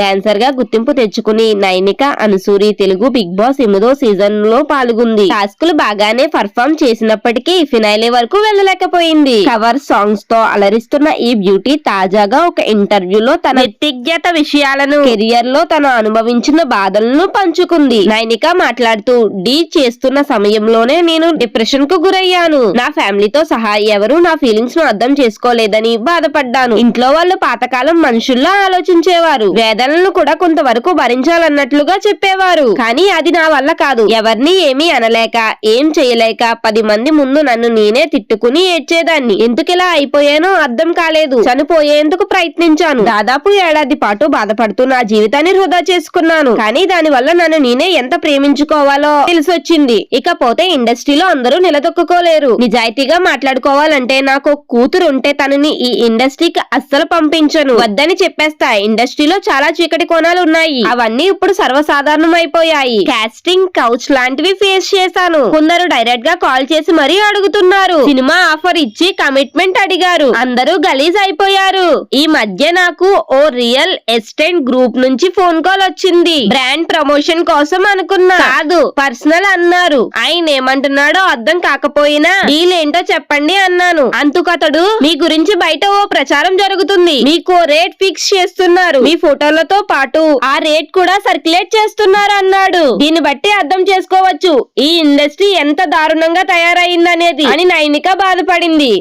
డాన్సర్గా గుర్తింపు తెచ్చుకుని Nainika Anusuri Telugu Bigg Boss ఎనిమిదో సీజన్లో పాల్గొంది టాస్కులు బాగానే పర్ఫామ్ చేసినప్పటికీ ఫినాయిలే వరకు వెళ్ళలేకపోయింది. కవర్ సాంగ్స్తో అలరిస్తున్న ఈ బ్యూటీ తాజాగా ఒక ఇంటర్వ్యూలో తన వ్యక్తిగత విషయాలను కెరియర్లో తను అనుభవించిన బాధలను పంచుకుంది. నైనిక మాట్లాడుతూ డీ చేస్తున్న సమయంలోనే నేను డిప్రెషన్కు గురయ్యాను. నా ఫ్యామిలీతో సహా ఎవరు నా ఫీలింగ్స్ను అర్థం చేసుకోలేదని బాధపడ్డాను. ఇంట్లో వాళ్ళు పాతకాలం మనుషుల్లా ఆలోచించేవారు. వేదనలను కూడా కొంతవరకు భరించాలన్నట్లుగా చెప్పేవారు. కానీ అది నా వల్ల కాదు. ఎవరిని ఏమీ అనలేక ఏం చేయలేక పది మంది ముందు నన్ను నేనే తిట్టుకుని ఏడ్చేదాన్ని. ఎందుకిలా అయిపోయానో అర్థం కాలేదు. చనిపోయేందుకు ప్రయత్నించాను. దాదాపు ఏడాది పాటు బాధపడుతూ నా జీవితాన్ని వృధా చేసుకున్నాను. కానీ దాని వల్ల నన్ను నేనే ఎంత ప్రేమించుకోవాలో తెలిసొచ్చింది. ఇకపోతే ఇండస్ట్రీలో అందరూ నిలదొక్కుకోలేరు. నిజాయితీగా మాట్లాడుకోవాలంటే నాకు కూతురు ఉంటే తనని ఈ ఇండస్ట్రీకి అస్సలు పంపించను. వద్దని చెప్పేస్తా. ఇండస్ట్రీలో చాలా చీకటి కోణాలు ఉన్నాయి అవన్నీ ఇప్పుడు సర్వసాధారణం అయిపోయాయి కాస్టింగ్ కౌచ్ లాంటివి ఫేస్ చేశాను. కొందరు డైరెక్ట్గా కాల్ చేసి మరీ అడుగుతున్నారు. సినిమా ఆఫర్ ఇచ్చి కమిట్మెంట్ అడిగారు. అందరూ గలీజ్ అయిపోయారు. ఈ మధ్య నాకు ఓ రియల్ ఎస్టేట్ గ్రూప్ నుంచి ఫోన్ కాల్ వచ్చింది. బ్రాండ్ ప్రమోషన్ కోసం అనుకున్నా. కాదు పర్సనల్ అన్నారు. ఆయన ఏమంటున్నాడో అర్థం కాకపోయినా డీల్ ఏంటో చెప్పండి అన్నాను. అందుకతడు మీ గురించి బయట ఓ ప్రచారం జరుగుతుంది. మీకు రేట్ ఫిక్స్ చేస్తున్నారు. మీ ఫోటోలతో పాటు ఆ రేట్ కూడా సర్క్యులేట్ చేస్తున్నారు అన్నాడు దీన్ని బట్టి అర్థం చేసుకోవచ్చు. ఈ ఇండస్ట్రీ ఎంత దారుణంగా తయారైందనేది అని నైనిక బాధపడింది.